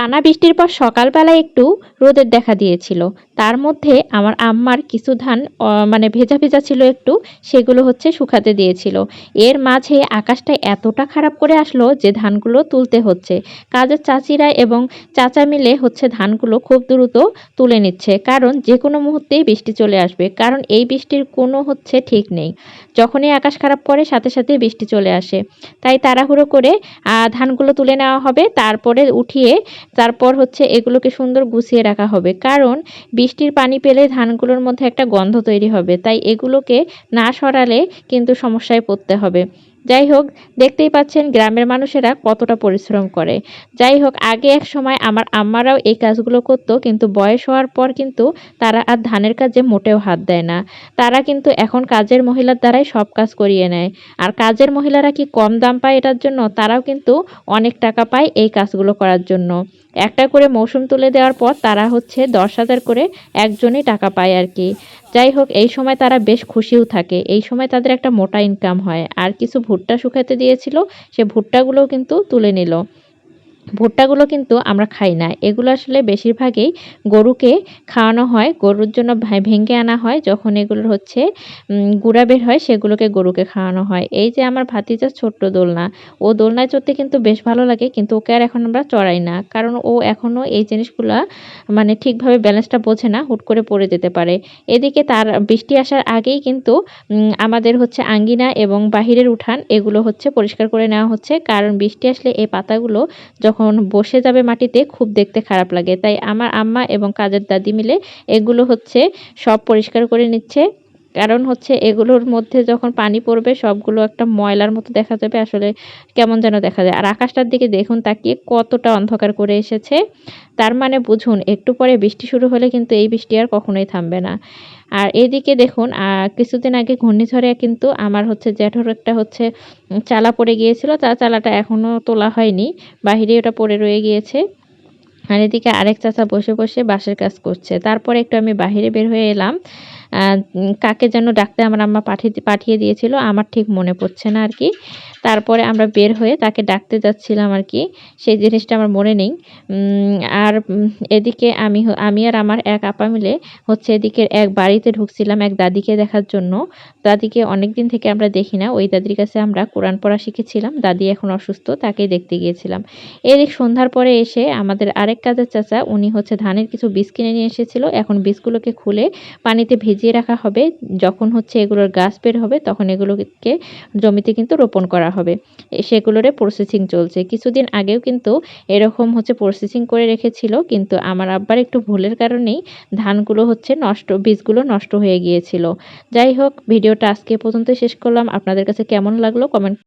টানা বৃষ্টির পর সকালবেলা একটু রোদের দেখা দিয়েছিল। তার মধ্যে আমার আম্মার কিছু ধান মানে ভেজা ভেজা ছিল একটু, সেগুলো হচ্ছে শুকাতে দিয়েছিল। এর মাঝে আকাশটা এতটা খারাপ করে আসলো যে ধানগুলো তুলতে হচ্ছে। কাজের চাচিরা এবং চাচা মিলে হচ্ছে ধানগুলো খুব দ্রুত তুলে নিচ্ছে, কারণ যে কোনো মুহূর্তেই বৃষ্টি চলে আসবে, কারণ এই বৃষ্টির কোনো হচ্ছে ঠিক নেই। যখনই আকাশ খারাপ করে, সাথে সাথে বৃষ্টি চলে আসে। তাই তাড়াহুড়ো করে ধানগুলো তুলে নেওয়া হবে। তারপরে উঠিয়ে তারপর হচ্ছে এগুলোকে সুন্দর গুছিয়ে রাখা হবে। কারণ বৃষ্টির পানি পেলে ধানগুলোর মধ্যে একটা গন্ধ তৈরি হবে, তাই এগুলোকে না সরালে কিন্তু সমস্যায় পড়তে হবে। যাই হোক দেখতেই পাচ্ছেন গ্রামের মানুষেরা কতটা পরিশ্রম করে। যাই হোক আগে এক সময় আমার আম্মারাও এই কাজগুলো করতো, কিন্তু বয়স হওয়ার পর কিন্তু তারা আর ধানের কাজে মোটেও হাত দেয় না। তারা কিন্তু এখন কাজের মহিলার দ্বারাই সব কাজ করিয়ে নেয়। আর কাজের মহিলারা কি কম দাম পায় এটার জন্য? তারাও কিন্তু অনেক টাকা পায় এই কাজগুলো করার জন্য। একটা করে মৌসুম তুলে দেওয়ার পর তারা হচ্ছে দশ হাজার করে একজনই টাকা পায় আর কি। যাই হোক এই সময় তারা বেশ খুশিও থাকে। এই সময় তাদের একটা মোটা ইনকাম হয়। আর কিছু ভুট্টা শুকাতে দিয়েছিল সে ভুট্টাগুলোও কিন্তু তুলে নিল। ভুট্টাগুলো কিন্তু আমরা খাই না। এগুলো আসলে বেশিরভাগই গরুকে খাওয়ানো হয়, গরুর জন্য ভেঙে আনা হয়, যখন এগুলোর হচ্ছে গুঁড়া বের হয়, সেগুলোকে গরুকে খাওয়ানো হয়। এই যে আমার ভাতিজার ছোট্ট দোলনা, ও দোলনায় চড়তে কিন্তু বেশ ভালো লাগে, কিন্তু ওকে আর এখন আমরা চড়াই না, কারণ ও এখনও এই জিনিসগুলা মানে ঠিকভাবে ব্যালেন্সটা বোঝে না, হুট করে পড়ে যেতে পারে। এদিকে তার বৃষ্টি আসার আগেই কিন্তু আমাদের হচ্ছে আঙ্গিনা এবং বাহিরের উঠান, এগুলো হচ্ছে পরিষ্কার করে নেওয়া হচ্ছে, কারণ বৃষ্টি আসলে এই পাতাগুলো যখন বসে যাবে মাটিতে, খুব দেখতে খারাপ লাগে। তাই আমার আম্মা এবং কাজের দাদি মিলে এগুলো হচ্ছে সব পরিষ্কার করে নিচ্ছে। কারণ হচ্ছে এগুলোর মধ্যে যখন পানি পড়বে, সবগুলো একটা ময়লার মতো দেখা যাবে। আসলে কেমন যেন দেখা যায়। আর আকাশটার দিকে দেখুন, তাকিয়ে কতটা অন্ধকার করে এসেছে। তার মানে বুঝুন, একটু পরে বৃষ্টি শুরু হলে কিন্তু এই বৃষ্টি আর কখনোই থামবে না। আর এদিকে দেখুন কিছুদিন আগে ঘূর্ণিঝড়ে কিন্তু আমার হচ্ছে জ্যাঠোর একটা হচ্ছে চালা পড়ে গিয়েছিল। তার চালাটা এখনও তোলা হয়নি, বাহিরে ওটা পড়ে রয়ে গিয়েছে। আর এদিকে আরেক চাচা বসে বসে বাঁশের কাজ করছে। তারপরে একটু আমি বাইরে বের হয়ে এলাম। কাকে যেন ডাকতে আমার আম্মা পাঠিয়ে পাঠিয়ে দিয়েছিল, আমার ঠিক মনে পড়ছে না আর কি। তারপরে আমরা বের হয়ে তাকে ডাকতে যাচ্ছিলাম আর কি। সেই জিনিসটা আমার মনে নেই। আর এদিকে আমি আমি আর আমার এক আপা মিলে হচ্ছে এদিকে এক বাড়িতে ঢুকছিলাম এক দাদিকে দেখার জন্য। দাদিকে অনেক দিন থেকে আমরা দেখি না। ওই দাদির কাছে আমরা কোরআন পড়া শিখেছিলাম। দাদি এখন অসুস্থ, তাকেই দেখতে গিয়েছিলাম। এদিক সন্ধ্যার পরে এসে আমাদের আরেক কাজের চাচা, উনি হচ্ছে ধানের কিছু বীজ কিনে নিয়ে এসেছিল। এখন বীজগুলোকে খুলে পানিতে ভিজিয়ে রাখা হবে। যখন হচ্ছে এগুলোর গাছ বের হবে, তখন এগুলোকে জমিতে কিন্তু রোপণ করা হবে। সেগুলোর প্রসেসিং চলছে। কিছুদিন আগেও কিন্তু এরকম হচ্ছে প্রসেসিং করে রেখেছিল, কিন্তু আমার আব্বার একটু ভুলের কারণেই ধানগুলো হচ্ছে নষ্ট, বীজগুলো নষ্ট হয়ে গিয়েছিল। যাই হোক, ভিডিওটা আজকে পর্যন্ত শেষ করলাম। আপনাদের কাছে কেমন লাগল কমেন্ট